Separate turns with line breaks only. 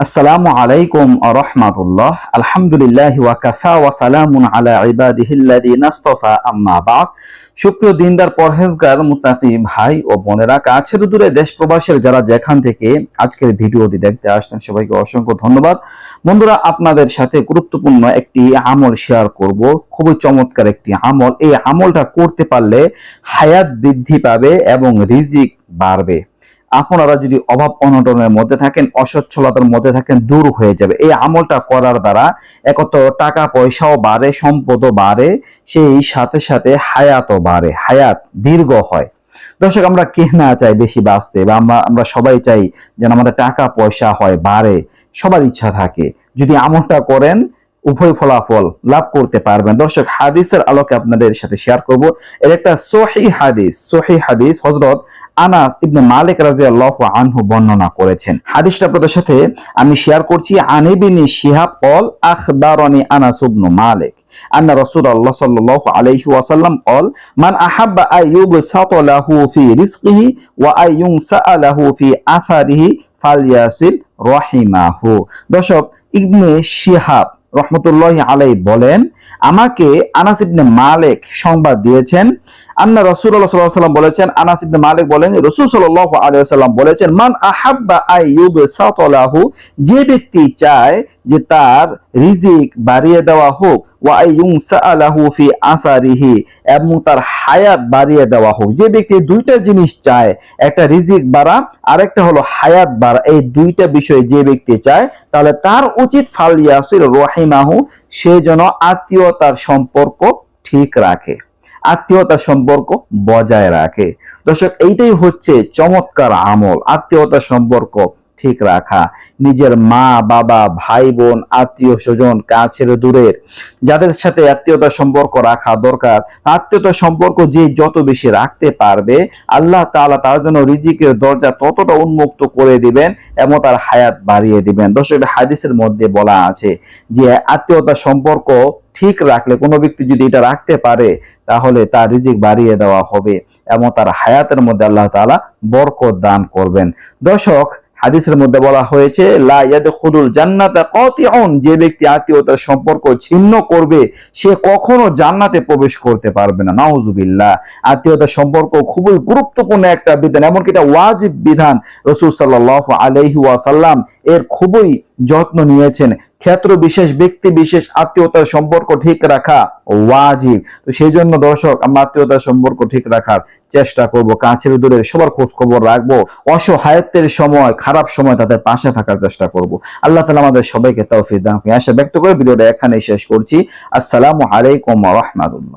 আসসালামু আলাইকুম রহমাতুল্লাহ। আলহামদুলিল্লাহ ওয়াকাফা ওয়া সালামুন আলা ইবাদিহিল্লাযিনা ইসতাফা আম্মা বাদ। সুপ্রিয় দিনদার, পরহেজগার, মুত্তাকি ভাই ও বোনেরা কাছের দূরে দেশ প্রবাসের যারা যেখান থেকে আজকের ভিডিওটি দেখতে আসছেন, সবাইকে অসংখ্য ধন্যবাদ। বন্ধুরা, আপনাদের সাথে গুরুত্বপূর্ণ একটি আমল শেয়ার করব। খুবই চমৎকার একটি আমল। এই আমলটা করতে পারলে হায়াত বৃদ্ধি পাবে এবং রিজিক বাড়বে। আপনারা যদি অভাব অনটনের মধ্যে থাকেন, অসচ্ছলতার মধ্যে থাকেন, দূর হয়ে যাবে। এই আমলটা করার দ্বারা একত টাকা পয়সাও বাড়ে, সম্পদও বাড়ে, সেই সাথে সাথে হায়াতও বাড়ে। হায়াত দীর্ঘ হয়। দর্শক, আমরা কে না চাই বেশি বাঁচতে? বা আমরা আমরা সবাই চাই যেন আমাদের টাকা পয়সা হয়, বাড়ে, সবার ইচ্ছা থাকে। যদি আমলটা করেন উভয় ফলাফল লাভ করতে পারবেন। দর্শক, হাদিসের আলোকে আপনাদের সাথে শেয়ার করব। এর একটা সহি হাদিস সহি হাদিস হজরত আনাস ইবনে মালিক রাজিয়াল্লাহ আনহু বর্ণনা করেছেন। হাদিসটা আপনাদের সাথে আমি শেয়ার করছি। আনিবিনী শিহাব অল আখবারনি আনাস ইবনে মালিক। ان আন্না রাসূল আল্লাহ সাল্লাল্লাহু আলাইহি ওয়াসাল্লাম অল, মান আহাব্বা আইয়ুব সাতলাহু ফি রিজকিহি ওয়া আইয়ুং সাআলাহু في اثره فليصل رحمه দর্শক, ইবনে শিহাব রহমতুল্লাহ আলাই বলেন আমাকে আনাস ইবনে মালিক সংবাদ দিয়েছেন। আন্না রাসূলুল্লাহ সাল্লাল্লাহু আলাইহি ওয়াসাল্লাম বলেছেন, আনাস ইবনে মালিক বলেন, রাসূল সাল্লাল্লাহু আলাইহি ওয়াসাল্লাম বলেছেন, মান আহাব্বা আই ইউবসাতালাহু যে ব্যক্তি চায় যে তার রিজিক বাড়িয়ে দেওয়া হোক, ওয়া আই ইউনসাআলাহু ফি আসারিহি এবং তার হায়াত বাড়িয়ে দেওয়া হোক। যে ব্যক্তি দুইটা জিনিস চায়, একটা রিজিক বাড়া, আরেকটা হলো হায়াত বাড়া। এই দুইটা বিষয় যে ব্যক্তি চায়, তাহলে তার উচিত ফালিয়াসির রহিমাহু, সে যেন আত্মীয়তার সম্পর্ক ঠিক রাখে, আত্মীয়তার সম্পর্ক বজায় রাখে। দর্শক, এইটাই হচ্ছে চমৎকার আমল, আত্মীয়তার সম্পর্ক ঠিক রাখা। নিজের মা, বাবা, ভাই, বোন, আত্মীয় স্বজন, কাছের, দূরের, যাদের সাথে আত্মীয়তার সম্পর্ক রাখা দরকার, আত্মীয়তার সম্পর্ক যে যত বেশি রাখতে পারবে, আল্লাহ তাআলা তার জন্য রিজিকের দরজা ততটা উন্মুক্ত করে দিবেন, এবং তার হায়াত বাড়িয়ে দিবেন। দর্শক, হাদিসের মধ্যে বলা আছে যে আত্মীয়তার সম্পর্ক ঠিক রাখলে, কোনো ব্যক্তি যদি এটা রাখতে পারে, তাহলে তার রিজিক বাড়িয়ে দেওয়া হবে এবং তার হায়াতের মধ্যে আল্লাহ তাআলা বরকত দান করবেন। দর্শক, হাদিসের মধ্যে বলা হয়েছে যে ব্যক্তি আত্মীয়তার সম্পর্ক ছিন্ন করবে, সে কখনো জান্নাতে প্রবেশ করতে পারবে না। নাউজুবিল্লাহ। আত্মীয়তার সম্পর্ক খুবই গুরুত্বপূর্ণ একটা বিধান, এমনকি এটা ওয়াজিব বিধান। রাসূল সাল্লাহ আলাইহি ওয়াসাল্লাম এর খুবই যত্ন নিয়েছেন। ক্ষেত্র বিশেষ, ব্যক্তি বিশেষ, আত্মীয়তার সম্পর্ক ঠিক রাখা ওয়াজিব। তো সেই জন্য দর্শক, আমরা আত্মীয়তার সম্পর্ক ঠিক রাখার চেষ্টা করব, কাছের দূরে সবার খোঁজ খবর রাখব, অসহায়ত্বের সময়, খারাপ সময় তাদের পাশে থাকার চেষ্টা করব। আল্লাহ তালা আমাদের সবাইকে তৌফিক দান আশা ব্যক্ত করে ভিডিওটা এখানেই শেষ করছি। আসসালামু আলাইকুম রাহমাতুল্লাহ।